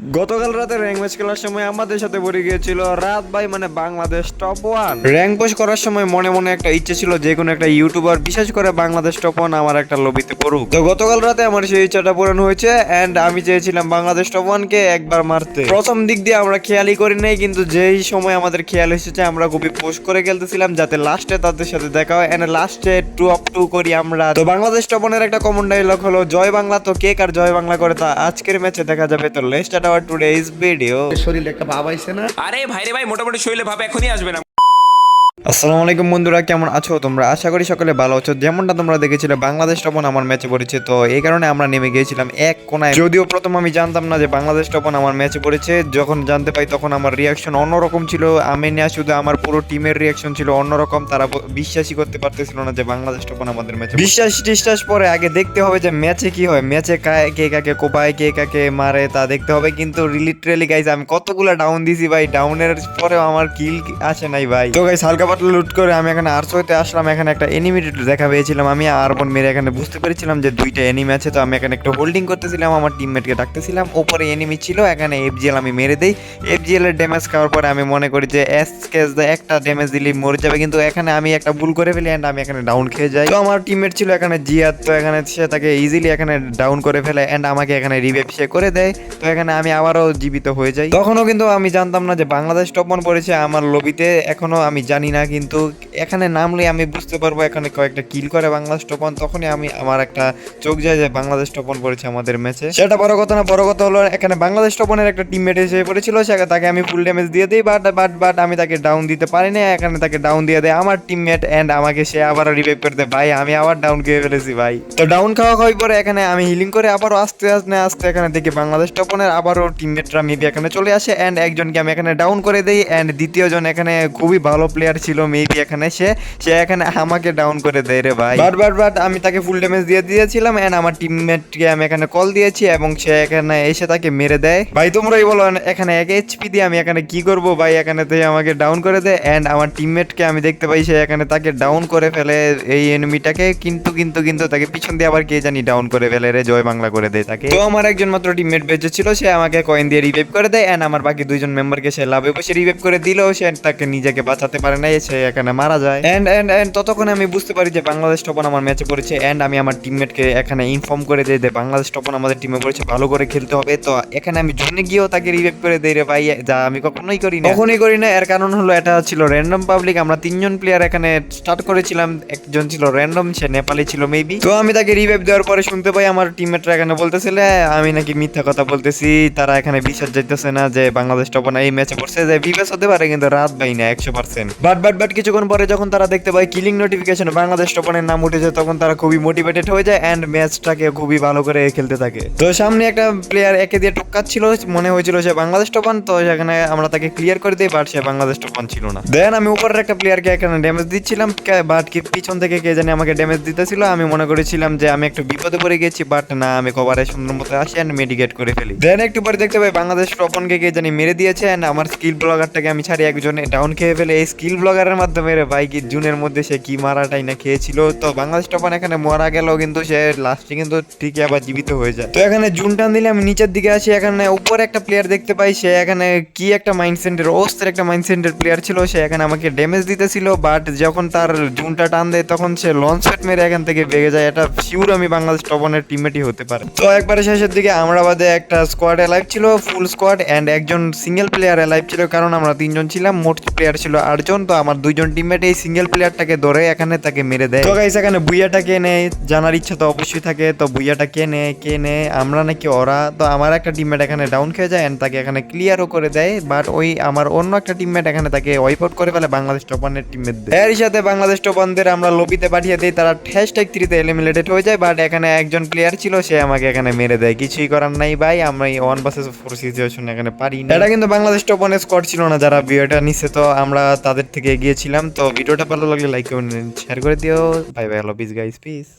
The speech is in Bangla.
গতকাল রাতে র্যাঙ্ক ম্যাচ খেলার সময় আমাদের সাথে পড়ে গিয়েছিল রাত ভাই মানে Bangladesh top one rank post করার সময় মনে মনে একটা ইচ্ছে ছিল যে কোনো একটা ইউটিউবার বিশেষ করে বাংলাদেশ টপ ওয়ান আমার একটা লবিতে পড়ুক। তো গতকাল রাতে আমার সেই ইচ্ছাটা পূরণ হয়েছে এন্ড আমি চেয়েছিলাম বাংলাদেশ টপ ওয়ানকে একবার মারতে। প্রথম দিক দিয়ে আমরা খেয়ালই করি নাই, কিন্তু যেই সময় আমাদের খেয়াল এসেছে, আমরা খুবই পোস্ট করে খেলতেছিলাম যাতে লাস্টে তাদের সাথে দেখা হয় এন্ড লাস্টে টু অফ টু করি আমরা। তো বাংলাদেশ টপ ওয়ানের একটা কমন ডায়লগ হলো, জয় বাংলা তো কে কার জয় বাংলা করে তা আজকের ম্যাচে দেখা যাবে। তো লেস্ট আওয়ার টুডেজ ভিডিও শরীরে একটা ভাব আইছে না। আরে ভাইরে ভাই মোটামুটি শরীরে ভাব এখনই আসবে না। আসসালামু আলাইকুম বন্ধুরা কেমন আছো? তোমরা আশা করি সকলে ভালো আছো। যেমনটা তোমরা দেখেছিলে বাংলাদেশ টপন আমার ম্যাচে পড়েছে। তো এই কারণে আমরা নেমে গিয়েছিলাম এক কোনায়। যদিও প্রথম আমি জানতাম না যে বাংলাদেশ টপন আমার ম্যাচে পড়েছে। যখন জানতে পাই তখন আমার রিয়াকশন অন্যরকম ছিল। আমি না শুধু আমার পুরো টিমের রিয়াকশন ছিল অন্যরকম। তারা বিশ্বাসই করতে পারতেছিল না যে বাংলাদেশ টপন আমাদের ম্যাচে বিশ্বাস টিশ্বাস পরে আগে দেখতে হবে যে ম্যাচে কি হয়। ম্যাচে কে কাকে কোপায় কে কাকে মারে তা দেখতে হবে। কিন্তু লিটারেলি গাইজ আমি কতগুলো ডাউন দিছি ভাই। ডাউনের পরেও আমার কিল আসে নাই ভাই। তো গাইজ হালকা পাতলা লুট করে আমি এখানে আরশো হইতে আসলাম। এখানে একটা এনিমি দেখা পেয়েছিলাম। আমি আর বোন মেরে এখানে বুঝতে পেরেছিলাম যে দুইটা এনিমি আছে। তো আমি এখানে একটা হোল্ডিং করতেছিলাম। আমার টিমমেটকে ডাকতেছিলাম। ওপরে এনিমি ছিল। এখানে এফজিএল আমি মেরে দেই। এফজিএল এর ড্যামেজ খাওয়ার পরে আমি মনে করি যে এস কেস একটা ড্যামেজ দিলেই মরে যাবে। কিন্তু এখানে আমি একটা ভুল করে ফেলি এন্ড আমি এখানে ডাউন খেয়ে যাই। তো আমার টিমমেট ছিল এখানে জিয়াদ। তো এখানে সে তাকে ইজিলি এখানে ডাউন করে ফেলে এন্ড আমাকে এখানে রিভাইভ সে করে দেয়। তো এখানে আমি আবারও জীবিত হয়ে যাই। তখনও কিন্তু আমি জানতাম না যে বাংলাদেশ টপ ওয়ান পড়েছে। আমার লবিতে এখনও আমি জানি না কিন্তু এখানে নামলে আমি বুঝতে পারব এখানে কয়েকটা কিল করে বাংলাদেশ টপ ওয়ান তখনই আমি আমার একটা চোখ যায় যে বাংলাদেশ টপ ওয়ান পড়েছে আমাদের ম্যাচে সেটা বড় কথা না, বড় কথা হলো এখানে বাংলাদেশ টপ ওয়ানের একটা টিমমেট এসে পড়েছিল, সে তাকে আমি ফুল ড্যামেজ দিয়ে দিই বাট বাট বাট আমি তাকে ডাউন দিতে পারি না এখানে তাকে ডাউন দিয়ে দেয় আমার টিমমেট এন্ড আমাকে সে আবার রিভাইভ করে দেয়। ভাই, আমি আবার ডাউন খেয়ে ফেলেছি ভাই। তো ডাউন খাওয়া খাওয়ার পরে এখানে আমি হিলিং করে আবারও আস্তে আস্তে আস্তে এখানে দেখি বাংলাদেশ টপ ওয়ানের আবারও টিমমেটরা মেবি এখানে চলে আসে অ্যান্ড একজনকে আমি এখানে ডাউন করে দেই এন্ড দ্বিতীয়জন এখানে খুবই ভালো প্লেয়ার ছিল। মেবি এখানে সে সে এখানে আমাকে ডাউন করে দেয় রে ভাই। বাট বাট আমি তাকে ফুল ড্যামেজ দিয়ে দিয়েছিলাম এন্ড আমার টিমমেটকে আমি এখানে কল দিয়েছি এবং সে এখানে এসে তাকে মেরে দেয়। ভাই তোমরাই বলো এখানে এক এইচপি দিয়ে আমি এখানে কি করব? ভাই এখানে তুই আমাকে ডাউন করে দেয় এন্ড আমার টিমমেটকে আমি দেখতে পাই সে এখানে তাকে ডাউন করে ফেলে এই এনিমিটাকে কিন্তু কিন্তু কিন্তু তাকে পিছন দিয়ে আবার কে জানি ডাউন করে ফেলে রে জয় বাংলা করে দেয় তাকে। তো আমার একজন মাত্র টিমমেট বেঁচে ছিল সে আমাকে কয়েন দিয়ে রিভাইভ করে দেয় এন্ড আমার বাকি দুইজন মেম্বারকে সে লাভে বসে রিভাইভ করে দিলেও সে তাকে নিজেকে বাঁচাতে পারে না সে এখানে মারা যায়। এন্ড এন্ড এন্ড ততক্ষণে আমি বুঝতে পারি যে বাংলাদেশ টপন আমার ম্যাচে পড়েছে এন্ড আমি আমার টিমমেটকে এখানে ইনফর্ম করে দিই যে বাংলাদেশ টপন আমাদের টিমে পড়েছে ভালো করে খেলতে হবে। তো এখানে আমি জোনে গিয়েও তাকে রিভাইভ করে দেই রে ভাই যা আমি কখনোই করি না। কখনোই করি না এর কারণ হলো এটা ছিল র্যান্ডম পাবলিক আমরা তিনজন প্লেয়ার এখানে স্টার্ট করেছিলাম একজন ছিল র্যান্ডম সে নেপালি ছিল মেবি তো আমি তাকে রিভাইভ দেওয়ার পরে শুনতে পাই আমার টিমমেটরা এখানে বলতেছিল আমি নাকি মিথ্যা কথা বলতেছি তারা এখানে বিশ্বাস যাইতেছে না যে বাংলাদেশ টপন এই ম্যাচে পড়ছে যে বিবেস হতে পারে কিন্তু রাত ভাই না একশো পার্সেন্ট বাট বাট বাট কিছুক্ষণ পরে যখন তারা দেখতে পায় কিলিং নোটিফিকেশন বাংলাদেশ টপনের নাম উঠেছে, তখন তারা খুবই মোটিভেটেড হয়ে যায় এন্ড ম্যাচটাকে খুবই ভালো করে খেলতে থাকে। তো সামনে একটা প্লেয়ার একে দিয়ে টক্কাচ্ছিল মনে হয়েছিল সে বাংলাদেশ টপন তো সেখানে আমরা তাকে ক্লিয়ার করে দিই বাট সে বাংলাদেশ টপন ছিল না। দেন আমি উপরের একটা প্লেয়ারকে এখানে ড্যামেজ দিচ্ছিলাম বাট কি পিছন থেকে কে জানি আমাকে ড্যামেজ দিতেছিল, আমি মনে করেছিলাম যে আমি একটু বিপদে পড়ে গেছি বাট না, আমি কভারে সুন্দর মতো আসি এন্ড মেডিকেট করে ফেলি। দেন একটু পরে দেখতে পাই বাংলাদেশ টপনকে কে জানি মেরে দিয়েছে এন্ড আমার স্কিল ব্লগারটাকে আমি ছাড়ি একজনে ডাউন খেয়ে ফেলে। এই স্কিল ব্লগারের মাধ্যমে রে ভাই, কি জুনের মধ্যে সে কি মারাটাই না খেয়েছিল। তো বাংলাদেশ টপন এখানে মারা গেল কিন্তু সে লাস্টে কিন্তু ঠিকই আবার জীবিত হয়ে যায়। তো এখানে জুন টান দিলে আমি নিচের দিকে আসি, এখানে উপরে একটা প্লেয়ার দেখতে পাই, সে এখানে কি একটা মাইন্ড সেন্টার অস্ত্রের একটা মাইন্ড সেন্টার প্লেয়ার ছিল, সে এখানে আমাকে ড্যামেজ দিতেছিল বাট যখন তার জুনটা টান দেয়, তখন সে লঞ্চ প্যাড মেরে এখান থেকে বেগে যায়। এটা শিওর আমি বাংলাদেশ টপনের টিমমেটই হতে পারে। তো একবারে শেষের দিকে আমরা বাদে একটা স্কোয়াড অ্যালাইভ ছিল ফুল স্কোয়াড অ্যান্ড একজন সিঙ্গেল প্লেয়ার অ্যালাইভ ছিল, কারণ আমরা তিনজন ছিলাম, মোট প্লেয়ার ছিল আটজন, তো আমার দুইজন টিমমেট এই সিঙ্গেল প্লেয়ারটাকে ধরে এখানে তাকে মেরে দেয়। তো গাইস এখানে বুইয়াটা কে নেয়? জানার ইচ্ছা তো অবশ্যই থাকে। তো বুইয়াটা কে নেয়? কে নেয়? আমরা নাকি ওরা? তো আমার একটা টিমমেট এখানে ডাউন খেয়ে যায় তাকে এখানে ক্লিয়ারও করে দেয়। বাট ওই আমার অন্য একটা টিমমেট এখানে তাকে ওয়াইপ আউট করে ফেলে বাংলাদেশ টপানের টিমমেট এর সাথে বাংলাদেশ টপানদের আমরা লবিতে পাঠিয়ে দিই। তারা হ্যাশট্যাগ থ্রিতে এলিমিনেটেড হয়ে যায়। বাট এখানে একজন প্লেয়ার ছিল সে আমাকে এখানে মেরে দেয়। কিছুই করার নাই ভাই। আমরা এই ওয়ান ভার্সেস ফোর সিচুয়েশন এখানে পারি না এটা কিন্তু বাংলাদেশ টপনের স্কোয়াড ছিল না যারা বিয়েটা নিচ্ছে তো আমরা তাদের থেকে এগিয়েছিলাম তো ভিডিওটা ভালো লাগলে লাইক কমেন্ট শেয়ার করে দিও। বাই বাই লবিস গাইস পিস